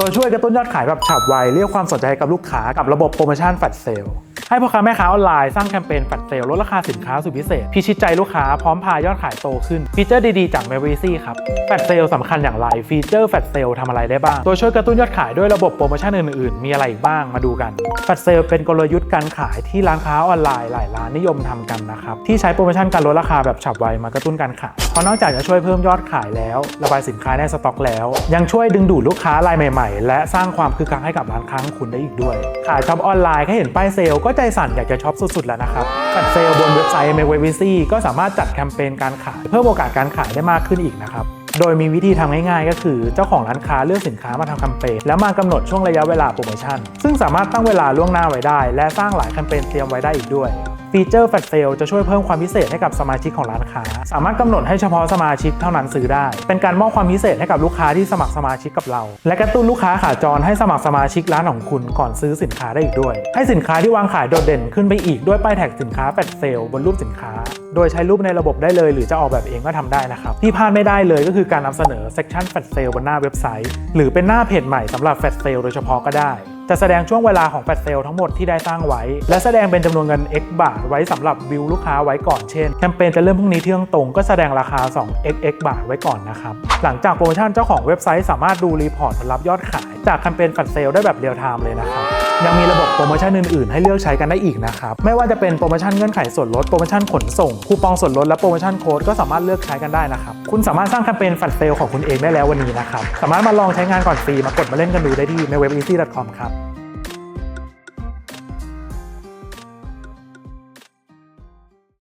ตัวช่วยกระตุ้นยอดขายแบบฉับไว เรียกความสนใจกับลูกค้ากับระบบโปรโมชั่นแฟลชเซล ให้พ่อค้าแม่ค้าออนไลน์สร้างแคมเปญแฟลชเซลลดราคาสินค้าสุดพิเศษ พิชิตใจลูกค้าพร้อมพายอดขายโตขึ้น ฟีเจอร์ดีๆ จากเมวิซี่ครับแฟลชเซลสำคัญอย่างไร ฟีเจอร์แฟลชเซลทำอะไรได้บ้าง ตัวช่วยกระตุ้นยอดขายด้วยระบบโปรโมชั่นอื่นๆ มีอะไรอีกบ้างมาดูกันแฟลชเซลเป็นกลยุทธ์การขายที่ร้านค้าออนไลน์หลายร้านนิยมทำกันนะครับที่ใช้โปรโมชั่นการลดราคาแบบฉับไวมากระตุ้นการขายเพราะนอกจากจะช่วยเพิ่มยอดขายแล้ว ระบายสินค้าในสต็อกแล้ว ยังช่วยดึงดูดลูกค้ารายใหม่ ๆ และสร้างความคึกคักให้กับร้านค้าของคุณได้อีกด้วย ขายช็อปออนไลน์แค่เห็นป้ายเซลก็ใจสั่นอยากจะช็อปสุดๆแล้วนะครับจัดเซลล์บนเว็บไซต์ m ม w v c ก็สามารถจัดแคมเปญการขาย เพิ่มโอกาสการขายได้มากขึ้นอีกนะครับโดยมีวิธีทำง่ายๆ ก็คือเจ้าของร้านค้าเลือกสินค้ามาทำแคมเปญแล้วมากำหนดช่วงระยะเวลาโปรโมชั่น ซึ่งสามารถตั้งเวลาล่วงหน้าไว้ได้ และสร้างหลายแคมเปญเตรียมไว้ได้อีกด้วย ฟีเจอร์แฟลชเซลจะช่วยเพิ่มความพิเศษให้กับสมาชิกของร้านค้า สามารถกำหนดให้เฉพาะสมาชิกเท่านั้นซื้อได้ เป็นการมอบความพิเศษให้กับลูกค้าที่สมัครสมาชิกกับเรา และกระตุ้นลูกค้าขาจรให้สมัครสมาชิกร้านของคุณก่อนซื้อสินค้าได้อีกด้วย ให้สินค้าที่วางขายโดดเด่นขึ้นไปอีกด้วยป้ายแท็กสินค้าแฟลชเซลบนรูปสินค้า โดยใช้รูปในระบบได้เลยหรือจะออกแบบเองก็ทำได้นะครับที่พลาดไม่ได้เลยก็คือการนำเสนอเซ c ชันแฟลชเซลบนหน้าเว็บไซต์ หรือเป็นหน้าเพจใหม่สำหรับแฟลชเซลโดยเฉพาะก็ได้ จะแสดงช่วงเวลาของแฟลชเซลทั้งหมดที่ได้สร้างไว้ และแสดงเป็นจำนวนเงิน X บาทไว้สำหรับวิวลูกค้าไว้ก่อนเช่น แคมเปญจะเริ่มพรุ่งนี้เที่ยงตรงก็แสดงราคา 2 xx บาทไว้ก่อนนะครับ หลังจากโปรโมชั่นเจ้าของเว็บไซต์สามารถดูรีพอร์ตผลลัพธ์ยอดขาย จากแคมเปญแฟลชเซลได้แบบเรียลไทม์เลยนะครับ ยังมีระบบโปรโมชั่นอื่นๆ ให้เลือกใช้กันได้อีกนะครับ ไม่ว่าจะเป็นโปรโมชั่นเงื่อนไขส่วนลด โปรโมชั่นขนส่ง คูปองส่วนลด และโปรโมชั่นโค้ดก็สามารถเลือกใช้กันได้นะครับ คุณสามารถสร้างแคมเปญแฟลชเซลของคุณเองได้แล้ววันนี้นะครับ สามารถมาลองใช้งานก่อนฟรีมากดมาเล่นกันดูได้ที่ในเว็บ easy.com ครับ